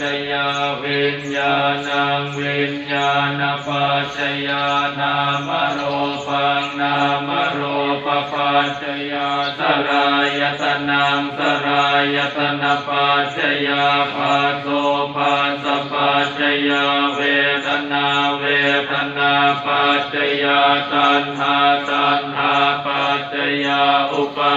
จจยวิญญาณังวิญญาณปัจจยานามโรปังนามโรปปัจจยสลายตนังสลายตนะปัจจยปัสโสปัสสะปัจจยเวทนาเวทนาปัจจยตัณหาตัณหาปัจจยอุปา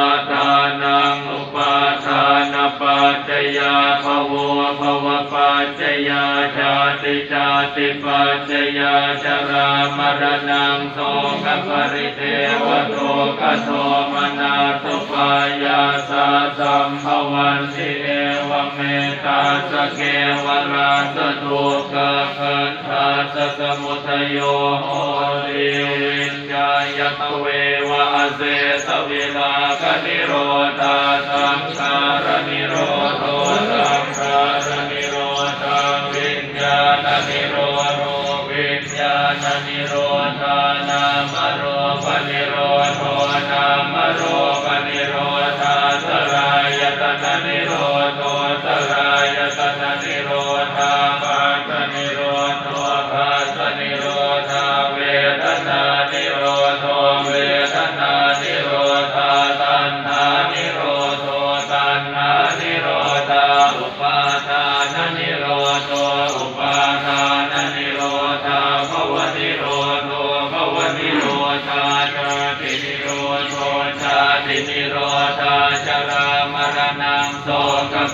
ติชาติปัจจยาชรามรณังโสกปริเทวโตกโทมนาสุปายาสาสัมภวันติเอวเมตาสเกวราสตุกะขันธาสสมุทโยโหติวิญญาณตเววะเสสวิลากนิโรธาสังขารนิโร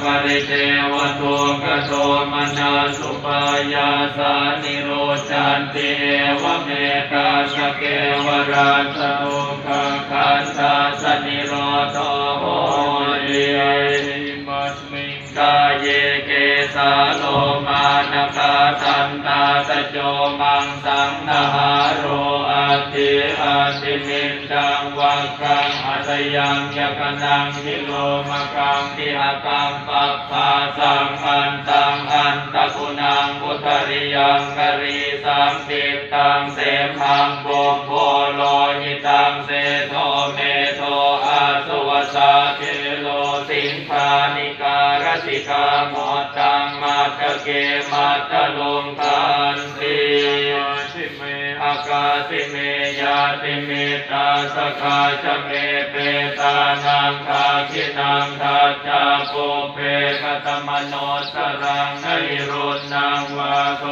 ปริเทวโตุกโทมนาสุปายาสานิโรจันติเอวเมตาสเกวราชโตุกขันธาสนิโรโทโหติมัสมิงกายเยเกสาโลมานะคาทันตาตะโจมังสังนาหา มินจังวังคังอัตยังยกนังทิโลมกังทิหกังปัปปาสังอันตังอันตะกุนังพุทธริยังกรีสังติตังเสมังโบมโพโลหิตังเสโทเมโทอาสวสาเทโลสิงคานิการสิกาโมตังมาตะเกมาตะลงกันติ กาสิเมยาติเมตาสกาจเมเปตานังคาคินังทาจาโปเปกตมโนสรังนริรุณังวาโต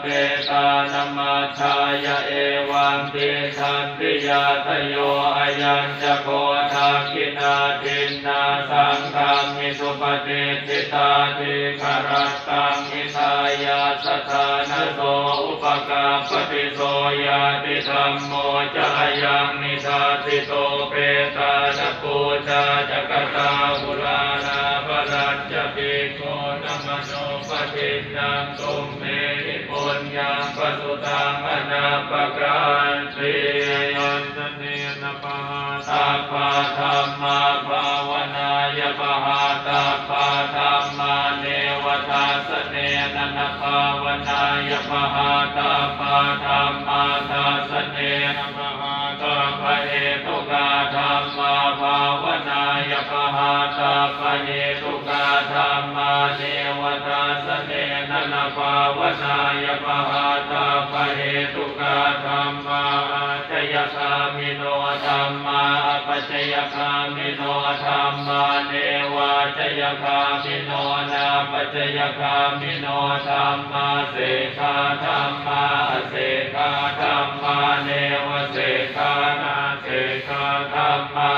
เปตานมัชายาเอวังติทันติยาทโยอายังจะโกทาคินาทินนาสังฆามิสุปฏิทิตาทิคารัตตังมิทายาสถานโสอุปกาปฏิโสยาติธรรมโมจายังนิทาติโตเปตานปูชาจักตาบุรานาปรัจจปิโกนัมโนปฏินังตุม ตังอนาปการติยันตเนนปะหาตาปะธรรมาภาวนายปะหาตาปะธรรมาเนวทาสเนนนภาวนายปะหาตาปะธรรมาทาส เนวทัสเนนนะภาวนายปะหาตาปะเหตุกาธรรมาจยคามิโนธรรมาปัจยคามิโนธรรมาเนวาจยคามิโนนาปัจยคามิโนธรรมาเสกาธรรมาเสกาธรรมาเนวเสกานาเสกาธรรมา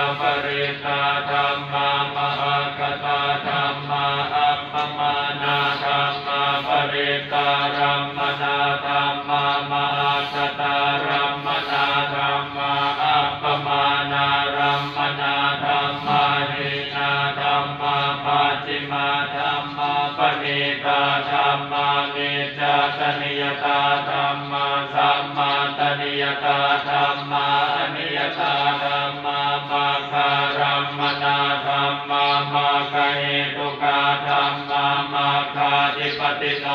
ธรรมานิจจตนิยตาธรรมาสัมมาตนิยตาธรรมาอนิยตาธรรมามาคารัมมนาธรรมามาคเหตุกาธรรมามาคาธิปติโน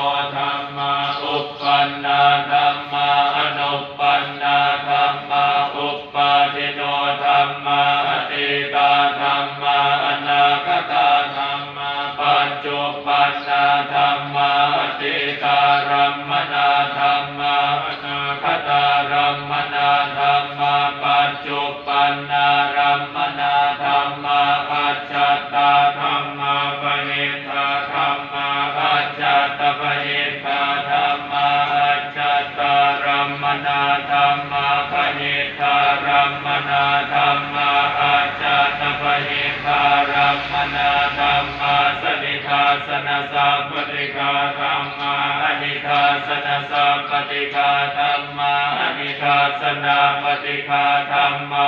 Brahmana ทาสนาสัพพิกาธรรมาอนิทาสนาสัพพิกาธรรมาอนิทาสนาปฏิกาธรรมา